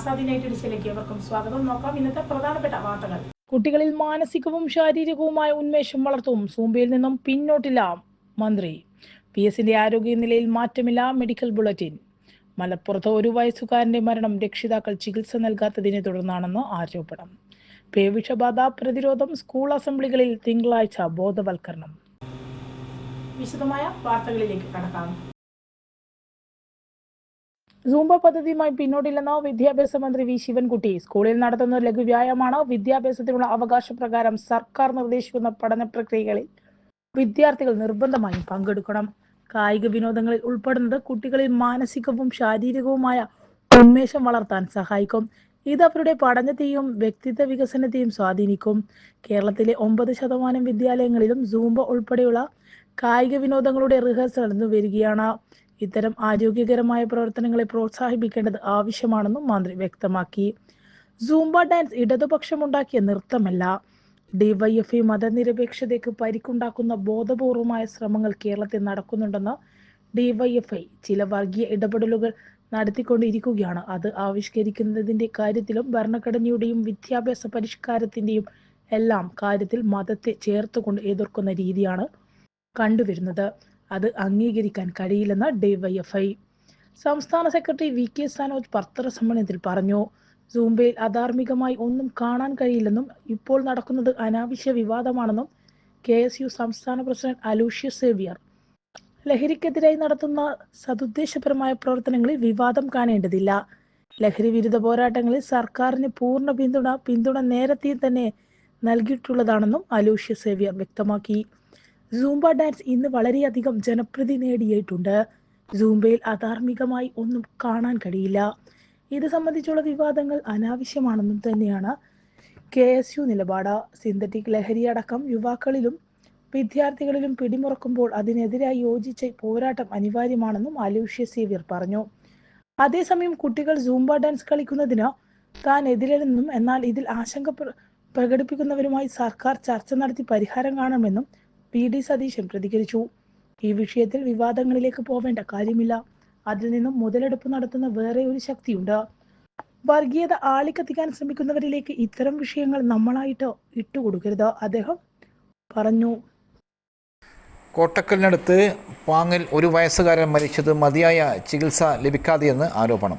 Azadi night ഏവർക്കും സ്വാഗതം. നോക്കാം ഇന്നത്തെ പ്രധാനപ്പെട്ട വാർത്തകൾ. കുട്ടികളിൽ മാനസികവും ശാരീരികവുമായ ഉന്മേഷം വളർത്തും സൂമ്പയിൽ നിന്നും പിന്നോട്ടില്ല മന്ത്രി. പി എസിന്റെ ആരോഗ്യനിലയിൽ മാറ്റമില്ല മെഡിക്കൽ ബുള്ളറ്റിൻ. മലപ്പുറത്ത് ഒരു വയസ്സുകാരന്റെ മരണം രക്ഷിതാക്കൾ ചികിത്സ നൽകാത്തതിനെ തുടർന്നാണെന്ന് ആരോപണം. പേവിഷബാധ പ്രതിരോധം സ്കൂൾ അസംബ്ലികളിൽ തിങ്കളാഴ്ച ബോധവൽക്കരണം. വിശദമായ വാർത്തകളിലേക്ക് കടക്കാം. സൂംബ പദ്ധതിയുമായി പിന്നോട്ടില്ലെന്ന് വിദ്യാഭ്യാസ മന്ത്രി വി ശിവൻകുട്ടി. സ്കൂളിൽ നടത്തുന്ന ലഘുവ്യായമാണ് വിദ്യാഭ്യാസത്തിനുള്ള അവകാശപ്രകാരം സർക്കാർ നിർദ്ദേശിക്കുന്ന പഠന പ്രക്രിയകളിൽ വിദ്യാർത്ഥികൾ നിർബന്ധമായും പങ്കെടുക്കണം. കായിക വിനോദങ്ങളിൽ ഉൾപ്പെടുന്നത് കുട്ടികളിൽ മാനസികവും ശാരീരികവുമായ ഉന്മേഷം വളർത്താൻ സഹായിക്കും. ഇത് അവരുടെ പഠനത്തെയും വ്യക്തിത്വ വികസനത്തെയും സ്വാധീനിക്കും. കേരളത്തിലെ ഒമ്പത് ശതമാനം വിദ്യാലയങ്ങളിലും സൂംബ ഉൾപ്പെടെയുള്ള കായിക വിനോദങ്ങളുടെ റിഹേഴ്സൽ നടന്നു വരികയാണ് ഇത്തരം ആരോഗ്യകരമായ പ്രവർത്തനങ്ങളെ പ്രോത്സാഹിപ്പിക്കേണ്ടത് ആവശ്യമാണെന്നും മന്ത്രി വ്യക്തമാക്കി. സൂംബ ഡാൻസ് ഇടതുപക്ഷമുണ്ടാക്കിയ നൃത്തമല്ല. ഡിവൈഎഫ്ഐ മതനിരപേക്ഷതയ്ക്ക് പരിക്കുണ്ടാക്കുന്ന ബോധപൂർവമായ ശ്രമങ്ങൾ കേരളത്തിൽ നടക്കുന്നുണ്ടെന്ന് ഡിവൈഎഫ്ഐ ചില വർഗീയ ഇടപെടലുകൾ നടത്തിക്കൊണ്ടിരിക്കുകയാണ്. അത് ആവിഷ്കരിക്കുന്നതിന്റെ കാര്യത്തിലും ഭരണഘടനയുടെയും വിദ്യാഭ്യാസ പരിഷ്കാരത്തിന്റെയും എല്ലാം കാര്യത്തിൽ മതത്തെ ചേർത്തുകൊണ്ട് എതിർക്കുന്ന രീതിയാണ് കണ്ടുവരുന്നത്. അത് അംഗീകരിക്കാൻ കഴിയില്ലെന്ന് ഡിവൈഎഫ്ഐ. സംസ്ഥാന സെക്രട്ടറി വി കെ സനോജ് പത്രസമ്മേളനത്തിൽ പറഞ്ഞു സൂംബയിൽ അധാർമികമായി ഒന്നും കാണാൻ കഴിയില്ലെന്നും ഇപ്പോൾ നടക്കുന്നത് അനാവശ്യ വിവാദമാണെന്നും കെ എസ് യു സംസ്ഥാന പ്രസിഡന്റ് അലൂഷ്യസ് സേവിയർ. ലഹരിക്കെതിരായി നടത്തുന്ന സതുദ്ദേശപരമായ പ്രവർത്തനങ്ങളിൽ വിവാദം കാണേണ്ടതില്ല. ലഹരി വിരുദ്ധ പോരാട്ടങ്ങളിൽ സർക്കാരിന് പൂർണ പിന്തുണ പിന്തുണ നേരത്തെ തന്നെ നൽകിയിട്ടുള്ളതാണെന്നും അലൂഷ്യ സേവിയർ വ്യക്തമാക്കി. സൂംബ ഡാൻസ് ഇന്ന് വളരെയധികം ജനപ്രീതി നേടിയിട്ടുണ്ട്. സൂംബയിൽ അധാർമികമായി ഒന്നും കാണാൻ കഴിയില്ല. ഇത് സംബന്ധിച്ചുള്ള വിവാദങ്ങൾ അനാവശ്യമാണെന്നും തന്നെയാണ് കെ എസ് യു നിലപാട്. സിന്തറ്റിക് ലഹരി അടക്കം യുവാക്കളിലും വിദ്യാർത്ഥികളിലും പിടിമുറക്കുമ്പോൾ അതിനെതിരായി യോജിച്ച പോരാട്ടം അനിവാര്യമാണെന്നും അലൂഷ്യ സേവ്യർ പറഞ്ഞു. അതേസമയം കുട്ടികൾ സൂംബ ഡാൻസ് കളിക്കുന്നതിന് താൻ എതിരല്ലെന്നും എന്നാൽ ഇതിൽ ആശങ്ക പ്ര- പ്രകടിപ്പിക്കുന്നവരുമായി സർക്കാർ ചർച്ച നടത്തി പരിഹാരം കാണണമെന്നും പി ഡി സതീശൻ പ്രതികരിച്ചു. ഈ വിഷയത്തിൽ വിവാദങ്ങളിലേക്ക് പോവേണ്ട കാര്യമില്ല. അതിൽ നിന്നും മുതലെടുപ്പ് നടത്തുന്ന വേറെ ഒരു ശക്തിയുണ്ട്. വർഗീയത ആളിക്കത്തിക്കാൻ ശ്രമിക്കുന്നവരിലേക്ക് ഇത്തരം വിഷയങ്ങൾ നമ്മളായിട്ട് ഇട്ടുകൊടുക്കരുത് അദ്ദേഹം പറഞ്ഞു. കോട്ടക്കലിനടുത്ത് പാങ്ങിൽ ഒരു വയസ്സുകാരൻ മരിച്ചത് മതിയായ ചികിത്സ ലഭിക്കാതെയെന്ന് ആരോപണം.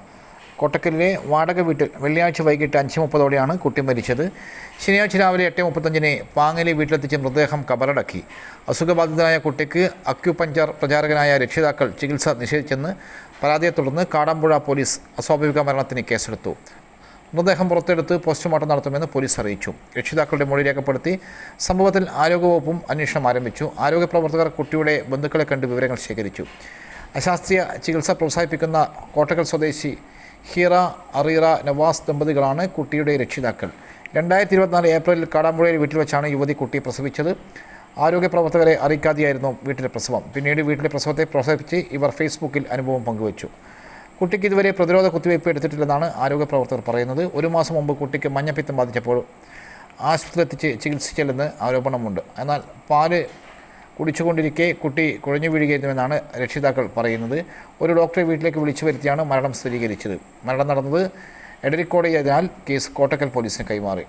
കോട്ടക്കലിലെ വാടക വീട്ടിൽ വെള്ളിയാഴ്ച വൈകിട്ട് അഞ്ച് മുപ്പതോടെയാണ് കുട്ടി മരിച്ചത്. ശനിയാഴ്ച രാവിലെ എട്ട് മുപ്പത്തഞ്ചിന് പാങ്ങലി വീട്ടിലെത്തിച്ച് മൃതദേഹം കബറടക്കി. അസുഖബാധിതനായ കുട്ടിക്ക് അക്യുപഞ്ചർ പ്രചാരകനായ രക്ഷിതാക്കൾ ചികിത്സ നിഷേധിച്ചെന്ന് പരാതിയെ തുടർന്ന് കാടമ്പുഴ പോലീസ് അസ്വാഭാവിക മരണത്തിന് കേസെടുത്തു. മൃതദേഹം പുറത്തെടുത്ത് പോസ്റ്റ്മോർട്ടം നടത്തുമെന്ന് പോലീസ് അറിയിച്ചു. രക്ഷിതാക്കളുടെ മൊഴി രേഖപ്പെടുത്തി സംഭവത്തിൽ ആരോഗ്യവകുപ്പും അന്വേഷണം ആരംഭിച്ചു. ആരോഗ്യ പ്രവർത്തകർ കുട്ടിയുടെ ബന്ധുക്കളെ കണ്ട് വിവരങ്ങൾ ശേഖരിച്ചു. അശാസ്ത്രീയ ചികിത്സ പ്രോത്സാഹിപ്പിക്കുന്ന കോട്ടക്കൽ സ്വദേശി ഹീറ അറീറ നവാസ് ദമ്പതികളാണ് കുട്ടിയുടെ രക്ഷിതാക്കൾ. രണ്ടായിരത്തി ഇരുപത്തിനാല് ഏപ്രിലിൽ കാടാമ്പുഴയിൽ വീട്ടിൽ വെച്ചാണ് യുവതി കുട്ടിയെ പ്രസവിച്ചത്. ആരോഗ്യ പ്രവർത്തകരെ അറിയിക്കാതെയായിരുന്നു വീട്ടിലെ പ്രസവം. പിന്നീട് വീട്ടിലെ പ്രസവത്തെ പ്രോത്സാഹിപ്പിച്ച് ഇവർ ഫേസ്ബുക്കിൽ അനുഭവം പങ്കുവച്ചു. കുട്ടിക്ക് ഇതുവരെ പ്രതിരോധ കുത്തിവയ്പ് എടുത്തിട്ടില്ലെന്നാണ് ആരോഗ്യ പ്രവർത്തകർ പറയുന്നത്. ഒരു മാസം മുമ്പ് കുട്ടിക്ക് മഞ്ഞപ്പിത്തം ബാധിച്ചപ്പോൾ ആശുപത്രി എത്തിച്ച് ചികിത്സിച്ചില്ലെന്ന് ആരോപണമുണ്ട്. എന്നാൽ പാൽ കുടിച്ചുകൊണ്ടിരിക്കെ കുട്ടി കുഴഞ്ഞു വീഴുകയായിരുന്നുവെന്നാണ് രക്ഷിതാക്കൾ പറയുന്നത്. ഒരു ഡോക്ടറെ വീട്ടിലേക്ക് വിളിച്ചു വരുത്തിയാണ് മരണം സ്ഥിരീകരിച്ചത്. മരണം നടന്നത് എടരിക്കോടയായതിനാൽ കേസ് കോട്ടക്കൽ പോലീസിന് കൈമാറി.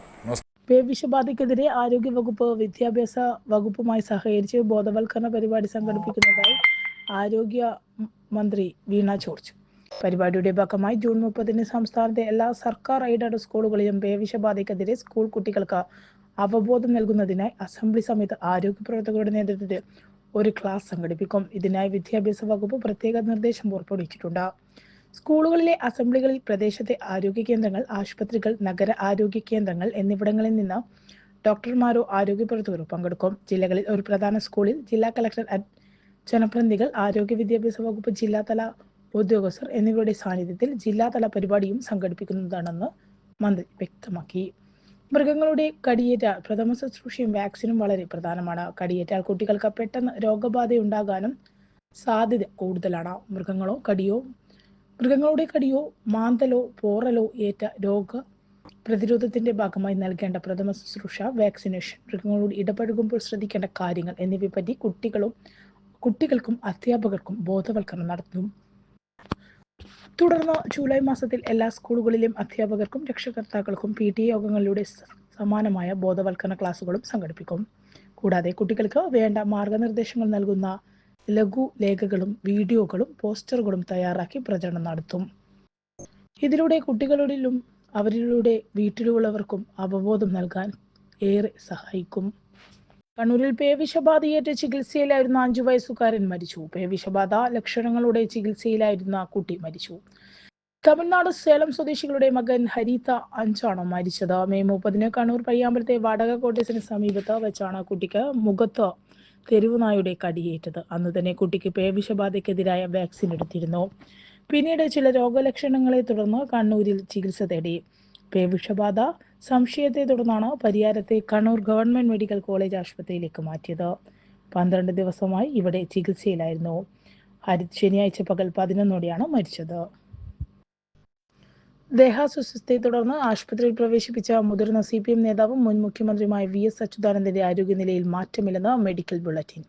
പേവിഷബാധയ്ക്കെതിരെ ആരോഗ്യവകുപ്പ് വിദ്യാഭ്യാസ വകുപ്പുമായി സഹകരിച്ച് ബോധവൽക്കരണ പരിപാടി സംഘടിപ്പിക്കുന്നതായി ആരോഗ്യ മന്ത്രി വീണ ജോർജ്. പരിപാടിയുടെ ഭാഗമായി ജൂൺ മുപ്പതിന് സംസ്ഥാനത്തെ എല്ലാ സർക്കാർ എയ്ഡഡ് സ്കൂളുകളിലും പേവിഷബാധയ്ക്കെതിരെ സ്കൂൾ കുട്ടികൾക്ക് അവബോധം നൽകുന്നതിനായി അസംബ്ലി സമയത്ത് ആരോഗ്യ പ്രവർത്തകരുടെ നേതൃത്വത്തിൽ ഒരു ക്ലാസ് സംഘടിപ്പിക്കും. ഇതിനായി വിദ്യാഭ്യാസ വകുപ്പ് പ്രത്യേക നിർദ്ദേശം പുറപ്പെടുവിച്ചിട്ടുണ്ട്. സ്കൂളുകളിലെ അസംബ്ലികളിൽ പ്രദേശത്തെ ആരോഗ്യ കേന്ദ്രങ്ങൾ ആശുപത്രികൾ നഗര ആരോഗ്യ കേന്ദ്രങ്ങൾ എന്നിവിടങ്ങളിൽ നിന്ന് ഡോക്ടർമാരോ ആരോഗ്യ പ്രവർത്തകരോ പങ്കെടുക്കും. ജില്ലകളിൽ ഒരു പ്രധാന സ്കൂളിൽ ജില്ലാ കളക്ടർ ജനപ്രതിനിധികൾ ആരോഗ്യ വിദ്യാഭ്യാസ വകുപ്പ് ജില്ലാതല ഉദ്യോഗസ്ഥർ എന്നിവരുടെ സാന്നിധ്യത്തിൽ ജില്ലാതല പരിപാടിയും സംഘടിപ്പിക്കുന്നതാണെന്ന് മന്ത്രി വ്യക്തമാക്കി. മൃഗങ്ങളുടെ കടിയേറ്റ പ്രഥമ ശുശ്രൂഷയും വാക്സിനും വളരെ പ്രധാനമാണ്. കടിയേറ്റാൽ കുട്ടികൾക്ക് പെട്ടെന്ന് രോഗബാധയുണ്ടാകാനും സാധ്യത കൂടുതലാണ്. മൃഗങ്ങളോ കടിയോ മൃഗങ്ങളുടെ കടിയോ മാന്തലോ പോറലോ ഏറ്റ രോഗ പ്രതിരോധത്തിന്റെ ഭാഗമായി നൽകേണ്ട പ്രഥമ ശുശ്രൂഷ വാക്സിനേഷൻ. മൃഗങ്ങളോട് ഇടപഴകുമ്പോൾ ശ്രദ്ധിക്കേണ്ട കാര്യങ്ങൾ എന്നിവയെപ്പറ്റി കുട്ടികളും കുട്ടികൾക്കും അധ്യാപകർക്കും ബോധവൽക്കരണം നടത്തും തുടർന്ന് ജൂലൈ മാസത്തിൽ എല്ലാ സ്കൂളുകളിലും അധ്യാപകർക്കും രക്ഷകർത്താക്കൾക്കും പി ടി യോഗങ്ങളിലൂടെ സമാനമായ ബോധവൽക്കരണ ക്ലാസുകളും സംഘടിപ്പിക്കും. കൂടാതെ കുട്ടികൾക്ക് വേണ്ട മാർഗനിർദ്ദേശങ്ങൾ നൽകുന്ന ലഘു ലേഖകളും വീഡിയോകളും പോസ്റ്ററുകളും തയ്യാറാക്കി പ്രചരണം നടത്തും. ഇതിലൂടെ കുട്ടികളിലും അവരിലൂടെ വീട്ടിലുള്ളവർക്കും അവബോധം നൽകാൻ ഏറെ സഹായിക്കും. കണ്ണൂരിൽ പേവിഷബാധയേറ്റ് ചികിത്സയിലായിരുന്ന അഞ്ചു വയസ്സുകാരൻ മരിച്ചു. പേവിഷബാധ ലക്ഷണങ്ങളോടെ ചികിത്സയിലായിരുന്ന കുട്ടി മരിച്ചു. തമിഴ്നാട് സേലം സ്വദേശികളുടെ മകൻ ഹരിത അഞ്ചാണ് മരിച്ചത്. മെയ് മുപ്പതിന് കണ്ണൂർ പയ്യാമ്പലത്തെ വാടക കോട്ടേഴ്സിന് സമീപത്ത് വെച്ചാണ് കുട്ടിക്ക് മുഖത്ത് തെരുവുനായുടെ കടിയേറ്റത്. അന്ന് തന്നെ കുട്ടിക്ക് പേവിഷബാധയ്ക്കെതിരായ വാക്സിൻ എടുത്തിരുന്നു. പിന്നീട് ചില രോഗലക്ഷണങ്ങളെ തുടർന്ന് കണ്ണൂരിൽ ചികിത്സ തേടി. പേവിഷബാധ സംശയത്തെ തുടർന്നാണ് പരിയാരത്തെ കണ്ണൂർ ഗവൺമെന്റ് മെഡിക്കൽ കോളേജ് ആശുപത്രിയിലേക്ക് മാറ്റിയത്. പന്ത്രണ്ട് ദിവസമായി ഇവിടെ ചികിത്സയിലായിരുന്നു. ശനിയാഴ്ച പകൽ പതിനൊന്നോടെയാണ് മരിച്ചത്. ദേഹാസ്വസ്ഥയെ തുടർന്ന് ആശുപത്രിയിൽ പ്രവേശിപ്പിച്ച മുതിർന്ന സി പി എം നേതാവും മുൻ മുഖ്യമന്ത്രിയുമായ വി എസ് അച്യുതാനന്ദന്റെ ആരോഗ്യനിലയിൽ മാറ്റമില്ലെന്ന് മെഡിക്കൽ ബുള്ളറ്റിൻ.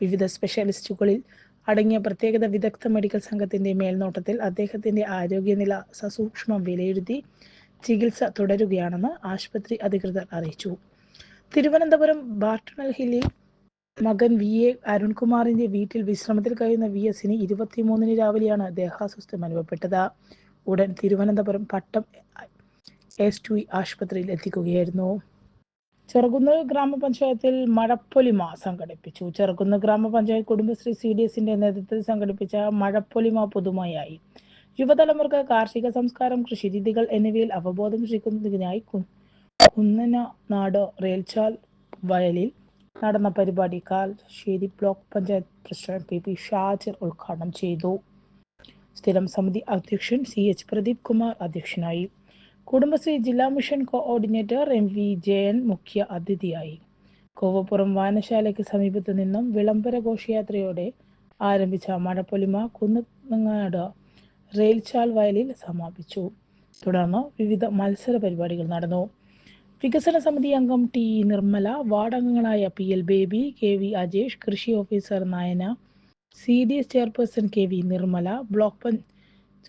വിവിധ സ്പെഷ്യാലിസ്റ്റുകളിൽ അടങ്ങിയ പ്രത്യേകത വിദഗ്ധ മെഡിക്കൽ സംഘത്തിന്റെ മേൽനോട്ടത്തിൽ അദ്ദേഹത്തിന്റെ ആരോഗ്യനില സസൂക്ഷ്മം വിലയിരുത്തി ചികിത്സ തുടരുകയാണെന്ന് ആശുപത്രി അധികൃതർ അറിയിച്ചു. തിരുവനന്തപുരം ബാർട്ടണൽ ഹില്ലിൽ മകൻ വി. എ. അരുൺകുമാറിന്റെ വീട്ടിൽ വിശ്രമത്തിൽ കഴിയുന്ന വി. എസിന് ഇരുപത്തിമൂന്നിന് രാവിലെയാണ് ദേഹാസ്വസ്ഥം അനുഭവപ്പെട്ടത്. ഉടൻ തിരുവനന്തപുരം പട്ടം എസ് ടു ആശുപത്രിയിൽ എത്തിക്കുകയായിരുന്നു. ചെറുകുന്ന് ഗ്രാമപഞ്ചായത്തിൽ മഴപ്പൊലിമ സംഘടിപ്പിച്ചു. ചെറുകുന്ന് ഗ്രാമപഞ്ചായത്ത് കുടുംബശ്രീ സി ഡി എസിന്റെ നേതൃത്വത്തിൽ സംഘടിപ്പിച്ച മഴപ്പൊലിമ പുതുമയായി. യുവതലമുറക്ക് കാർഷിക സംസ്കാരം കൃഷിരീതികൾ എന്നിവയിൽ അവബോധം സൃഷ്ടിക്കുന്നതിനായി കുന്നന കുന്നനാട് റേൽചാൽ വയലിൽ നടന്ന പരിപാടി കാൽശ്ശേരി block panchayat president P. P. Shajir ഉദ്ഘാടനം ചെയ്തു. സ്ഥിരം സമിതി അധ്യക്ഷൻ സി. എച്ച്. പ്രദീപ് കുമാർ അധ്യക്ഷനായി. കുടുംബശ്രീ ജില്ലാ mission coordinator M. V. Jayan മുഖ്യ അതിഥിയായി. കോവപ്പുറം വായനശാലയ്ക്ക് സമീപത്തു നിന്നും വിളംബര ഘോഷയാത്രയോടെ ആരംഭിച്ച മഴപ്പൊലിമ കുന്നങ്ങാട് റെയിൽചാൽ വയലിൽ സമാപിച്ചു. തുടർന്ന് വിവിധ മത്സര പരിപാടികൾ നടന്നു. വികസന സമിതി അംഗം ടി നിർമ്മല വാർഡ് അംഗങ്ങളായ P L Baby K V Ajesh കൃഷി officer Nayana C D S chairperson K V Nirmala block punch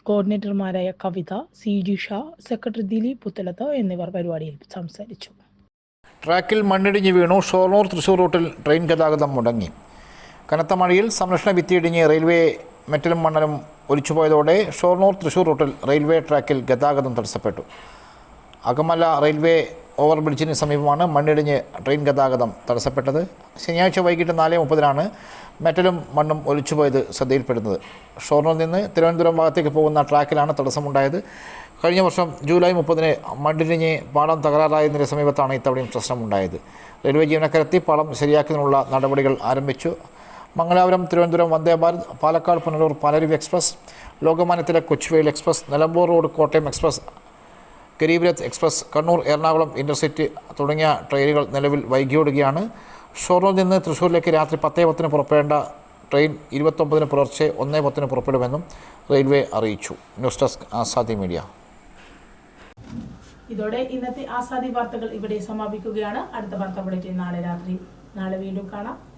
കോർഡിനേറ്റർമാരായ Kavitha C G Sha secretary Dileep Puthalath എന്നിവർ പരിപാടിയിൽ സംസാരിച്ചു. ട്രാക്കിൽ മണ്ണിടിഞ്ഞ് വീണു. ഷോർണൂർ തൃശൂർ റൂട്ടിൽ ട്രെയിൻ ഗതാഗതം മുടങ്ങി. കനത്ത മഴയിൽ സംരക്ഷണ ഭിത്തിയിടിഞ്ഞ് റെയിൽവേ മെറ്റലും മണ്ണലും ഒലിച്ചുപോയതോടെ ഷൊർണൂർ തൃശൂർ റൂട്ടിൽ റെയിൽവേ ട്രാക്കിൽ ഗതാഗതം തടസ്സപ്പെട്ടു. അകമല റെയിൽവേ ഓവർബ്രിഡ്ജിന് സമീപമാണ് മണ്ണിടിഞ്ഞ് ട്രെയിൻ ഗതാഗതം തടസ്സപ്പെട്ടത്. ശനിയാഴ്ച വൈകിട്ട് നാല് മുപ്പതിനാണ് മെറ്റലും മണ്ണും ഒലിച്ചുപോയത് ശ്രദ്ധയിൽപ്പെടുന്നത്. ഷൊർണൂരിൽ നിന്ന് തിരുവനന്തപുരം ഭാഗത്തേക്ക് പോകുന്ന ട്രാക്കിലാണ് തടസ്സമുണ്ടായത്. കഴിഞ്ഞ വർഷം ജൂലൈ മുപ്പതിന് മണ്ണിടിഞ്ഞ് പാളം തകരാറായതിന്റെ സമീപത്താണ് ഇത്തവണയും പ്രശ്നമുണ്ടായത്. റെയിൽവേ ജീവനക്കാരെത്തി പാളം ശരിയാക്കുന്നതിനുള്ള നടപടികൾ ആരംഭിച്ചു. Mangalapuram Thiruvananthapuram Vande Bharat Palakkad Punalur Palaruvi express ലോകമാന്യത്തിലെ Kochuveli express Nilambur road Kottayam express Garib Rath express Kannur Ernakulam intercity തുടങ്ങിയ ട്രെയിനുകൾ നിലവിൽ വൈകിയോടുകയാണ്. ഷൊർണൂരിൽ നിന്ന് തൃശ്ശൂരിലേക്ക് രാത്രി പത്തേ പത്തിന് പുറപ്പെടേണ്ട ട്രെയിൻ ഇരുപത്തൊമ്പതിന് പുലർച്ചെ ഒന്നേ പത്തിന് പുറപ്പെടുമെന്നും റെയിൽവേ അറിയിച്ചു. News desk Azadi media. ഇതോടെ ഇന്നത്തെ ആസാദി വാർത്തകൾ ഇവിടെ സമാപിക്കുകയാണ്. അടുത്ത വാർത്ത ബുള്ളറ്റിൻ നാളെ രാത്രി. നാളെ വീണ്ടും കാണാം.